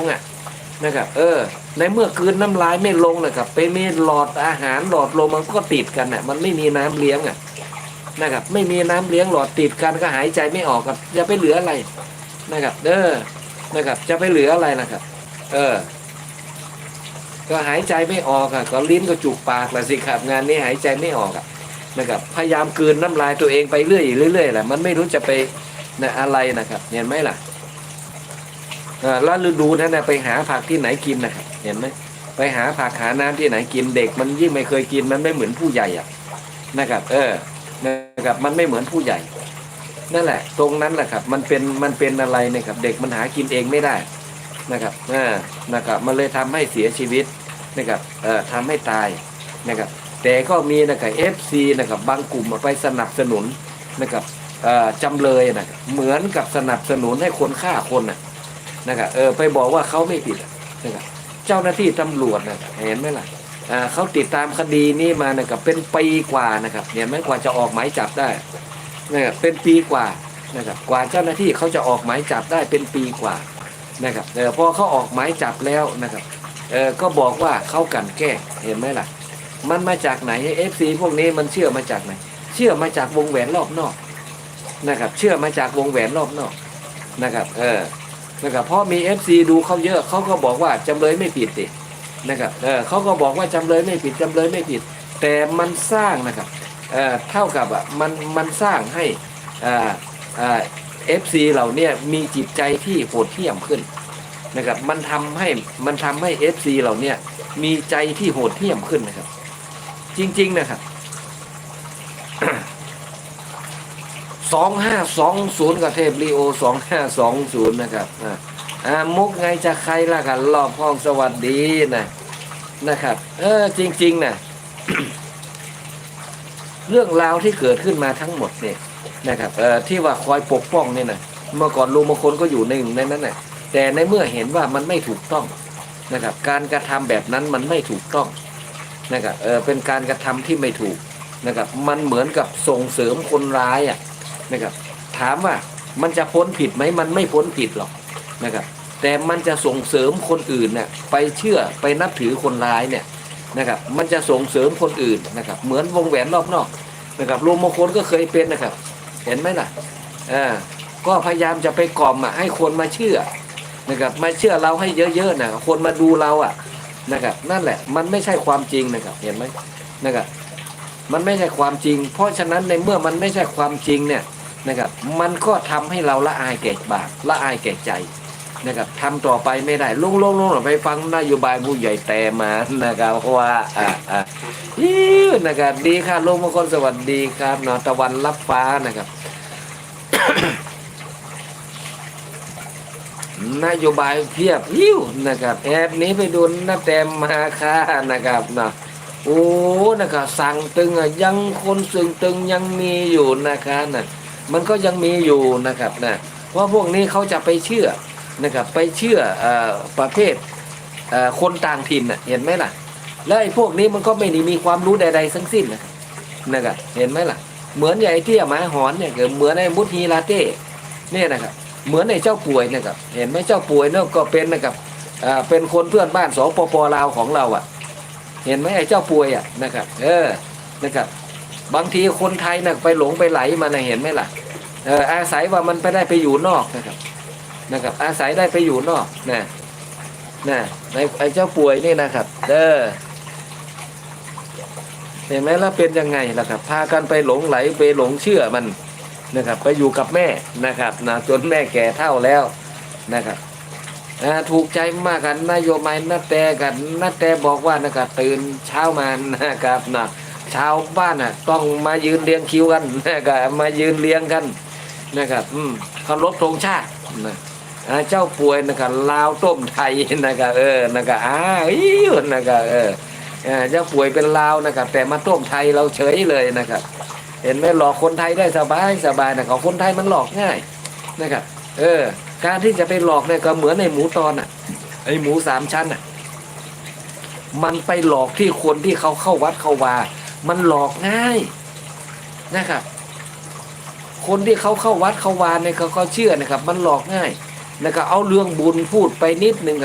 งอะนะครับเออในเมื่อกลืนน้ำลายไม่ลงนะครับไปมีหลอดอาหารหลอดลมมันก็ติดกันอะมันไม่มีน้ำเลี้ยงอะนะครับไม่มีน้ำเลี้ยงหลอดติดกันก็หายใจไม่ออกครับจะไปเหลืออะไรนะครับเออนะครับจะไปเหลืออะไรนะครับ เออ ก็หายใจไม่ออกอะก็ลิ้นก็จุกปากละสิครับ งานนี้หายใจไม่ออกอะนะครับพยายามกืนน้ำลายตัวเองไปเรื่อยเรื่อยๆแหละมันไม่รู้จะไปนะอะไรนะครับเห็นไหมล่ะ แล้วฤดูนั้นนะไปหาผักที่ไหนกินนะเห็นไหมไปหาผักหาน้ำที่ไหนกินเด็ก มันยิ่งไม่เคยกินมันไม่เหมือนผู้ใหญ่อะนะครับ เออนะครับมันไม่เหมือนผู้ใหญ่ นั่นแหละ ตรงนั้นแหละครับ มันเป็นมันเป็นอะไรนะครับ เด็กมันหากินเองไม่ได้นะครับเออนะครับมันเลยทำให้เสียชีวิตนะครับเอ่อทำให้ตายนะครับ แต่ก็มีนะครับเอฟซีนะครับบางกลุ่มไปสนับสนุนนะครับเออจำเลยนะเหมือนกับสนับสนุนให้คนฆ่าคนน่ะ นะครับเออไปบอกว่าเขาไม่ผิดนะครับเจ้าหน้าที่ตำรวจนะเห็นไหมล่ะอ่าเขาติดตามคดีนี้มานะครับเป็นปีกว่านะครับเห็นไหมกว่าจะออกหมายจับได้นะครับเป็นปีกว่านะครับกว่าเจ้าหน้าที่เขาจะออกหมายจับได้เป็นปีกว่านะครับเออพอเขาออกหมายจับแล้วนะครับเออก็บอกว่าเขากันแก้เห็นไหมล่ะ มันมาจากไหนเอฟซีพวกนี้มันเชื่อมาจากไหน เชื่อมาจากวงแหวนรอบนอกนะครับ เชื่อมาจากวงแหวนรอบนอกนะครับ เออ นะครับเพราะมี FC ดูเขาเยอะเขาก็บอกว่าจำเลยไม่ผิดดินะครับเออเขาก็บอกว่าจำเลยไม่ผิดจำเลยไม่ผิด แต่มันสร้างนะครับเออเท่ากับอะมันมันสร้างให้อ่าอ่าเอฟซีเหล่าเนี้ยมีจิตใจที่โหดเหี้ยมขึ้นนะครับมันทำให้มันทำให้ FC เหล่าเนี้ยมีใจที่โหดเหี้ยมขึ้นนะครับ จริง ๆ นะครับ สองห้าสองศูนย์กับเทพลีโอสองห้าสองศูนย์นะครับอ่ามุกไงจะใครล่ะกันรอบห้องสวัสดีนะนะครับ เออจริงๆนะเรื่องราวที่เกิดขึ้นมาทั้งหมดเนี่ยนะครับเอ่อที่ว่าคอยปกป้องเนี่ยนะเมื่อก่อนลุงมงคลก็อยู่ในหนึ่งในนั้นน่ะแต่ในเมื่อเห็นว่ามันไม่ถูกต้องนะครับ การกระทำแบบนั้นมันไม่ถูกต้องนะครับเออเป็นการกระทำที่ไม่ถูกนะครับ มันเหมือนกับส่งเสริมคนร้ายอะ นะครับ ถามว่ามันจะพ้นผิดไหมมันไม่พ้นผิดหรอกนะครับ แต่มันจะส่งเสริมคนอื่นเนี่ยไปเชื่อไปนับถือคนร้ายเนี่ยนะครับ มันจะส่งเสริมคนอื่นนะครับ เหมือนวงแหวนรอบนอกนะครับลุงมงคลก็เคยเป็นนะครับ เห็นไหมล่ะอ่าก็พยายามจะไปกล่อมอะให้คนมาเชื่อนะครับมาเชื่อเราให้เยอะๆนะคนมาดูเราอะนะครับนั่นแหละมันไม่ใช่ความจริงนะครับเห็นไหมนะครับมันไม่ใช่ความจริง เพราะฉะนั้นในเมื่อมันไม่ใช่ความจริงเนี่ย นะครับมันก็ทำให้เราละอายแก่บาปละอายแก่ใจนะครับทำต่อไปไม่ได้ลุงลงลงไปฟังนโยบายผู้ใหญ่แต่มานะครับว่าอ่าอ่ายิ้นะครับดีค่ะลุงมงคลสวัสดีครับนาตะวันรับฟ้านะครับ นโยบายเพียบยิ้วนะครับแอบนี้ไปดูน้าแตมมาค่านะครับเนาะโอ้นะครับสั่งตึงอะยังคนสึงตึงยังมีอยู่นะครับน่ะ มันก็ยังมีอยู่นะครับนะว่าพวกนี้เขาจะไปเชื่อนะครับไปเชื่ออประเภทคนต่างถิ่นน่ะเห็นไหมล่ะ แล้วไอ้พวกนี้มันก็ไม่ได้มีความรู้ใดๆทั้งสิ้นนะครับนะครับเห็นไหมล่ะ เหมือนอย่างไอ้เตี้ยหมาหอนเนี่ยเหมือนไอ้มุทีลาเต้เนี่ยนะครับเหมือนไอ้เจ้าป่วยนะครับเห็นไหมเจ้าป่วยเนี่ยก็เป็นนะครับเป็นคนเพื่อนบ้านสปปลาวของเราอะ เห็นไหมไอ้เจ้าป่วยอะนะครับ เออนะครับ บางทีคนไทยน่ะไปหลงไปไหลมันนะเห็นไหมล่ะเอออาศัยว่ามันไปได้ไปอยู่นอกนะครับนะครับ อาศัยได้ไปอยู่นอกนะนะไอ้ไอ้เจ้าป่วยนี่นะครับเออเห็นไหมแล้วเป็นยังไงล่ะครับ พากันไปหลงไหลไปหลงเชื่อมันนะครับ ไปอยู่กับแม่นะครับนะจนแม่แก่เท่าแล้วนะครับถูกใจมากกันนโยบายนาแต่กันนาแต่บอกว่านะครับตื่นเช้ามานะครับนะ ชาวบ้านน่ะ ต้องมายืนเรียงคิวกันนะครับมายืนเรียงกันนะครับ อืมเคารพธงชาตินะเจ้าป่วยนะครับลาวต้มไทยนะครับเออนะครับอ้าอิ้วนะครับเออเจ้าป่วยเป็นลาวนะครับ แต่มาต้มไทยเราเฉยเลยนะครับ เห็นไหมหลอกคนไทยได้สบายสบายนะของคนไทยมันหลอกง่ายนะครับ เออ การที่จะไปหลอกเนี่ยก็เหมือนในหมูตอนอะไอหมูสามชั้นอะ มันไปหลอกที่คนที่เขาเข้าวัดเข้าวา มันหลอกง่ายนะครับ คนที่เขาเข้าวัดเข้าวานเนี่ยเขาเขาเชื่อนะครับ มันหลอกง่ายนะครับเอาเรื่องบุญพูดไปนิดนึงก็